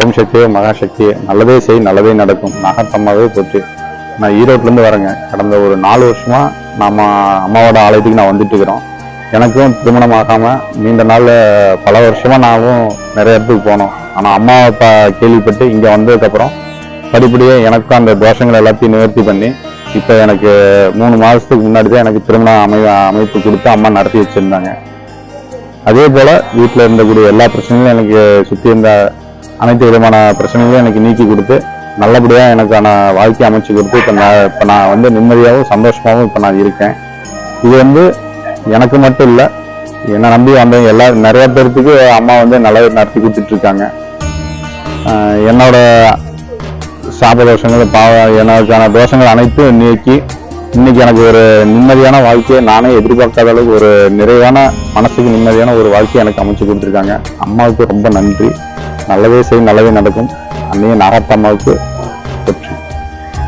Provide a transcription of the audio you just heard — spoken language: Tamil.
ஓம் சக்தியே மகாசக்தியே நல்லதே செய் நல்லதே நடக்கும். நாகத்தம்மாவே போச்சு. நான் ஈரோட்லேருந்து வரேங்க. கடந்த ஒரு நாலு வருஷமாக நம்ம அம்மாவோட ஆலயத்துக்கு நான் வந்துட்டு இருக்கிறோம். எனக்கும் திருமணம் ஆகாமல் நீண்ட நாள் பல வருஷமாக நானும் நிறைய இடத்துக்கு போனோம். ஆனால் அம்மாவை ப கேள்விப்பட்டு இங்கே வந்ததுக்கப்புறம் படிப்படியாக எனக்கும் அந்த தோஷங்கள் எல்லாத்தையும் நிவர்த்தி பண்ணி இப்போ எனக்கு மூணு மாதத்துக்கு முன்னாடி தான் எனக்கு திருமணம் அமை அமைப்பு கொடுத்து அம்மா நடத்தி வச்சுருந்தாங்க. அதே போல் வீட்டில் இருந்தக்கூடிய எல்லா பிரச்சனைகளும் எனக்கு சுற்றி இருந்த அனைத்து விதமான பிரச்சனைகளையும் எனக்கு நீக்கி கொடுத்து நல்லபடியாக எனக்கான வாழ்க்கை அமைச்சு கொடுத்து இப்போ நான் இப்போ நான் வந்து நிம்மதியாகவும் சந்தோஷமாகவும் இப்போ நான் இருக்கேன். இது வந்து எனக்கு மட்டும் இல்லை என்னை நம்பி வந்த எல்லா நிறைய பேர்த்துக்கு அம்மா வந்து நல்லா நடத்தி கொடுத்துட்ருக்காங்க. என்னோட சாப தோஷங்கள் பாவ எனக்கான தோஷங்கள் அனைத்தும் நீக்கி இன்னைக்கு எனக்கு ஒரு நிம்மதியான வாழ்க்கையை நானே எதிர்பார்க்காத அளவுக்கு ஒரு நிறைவான மனசுக்கு நிம்மதியான ஒரு வாழ்க்கையை எனக்கு அமைச்சு கொடுத்துருக்காங்க. அம்மாவுக்கு ரொம்ப நன்றி. நல்லதே செய்யும் நல்லதே நடக்கும். அன்னைய நாகத்தம்மாவுக்கு வெற்றி.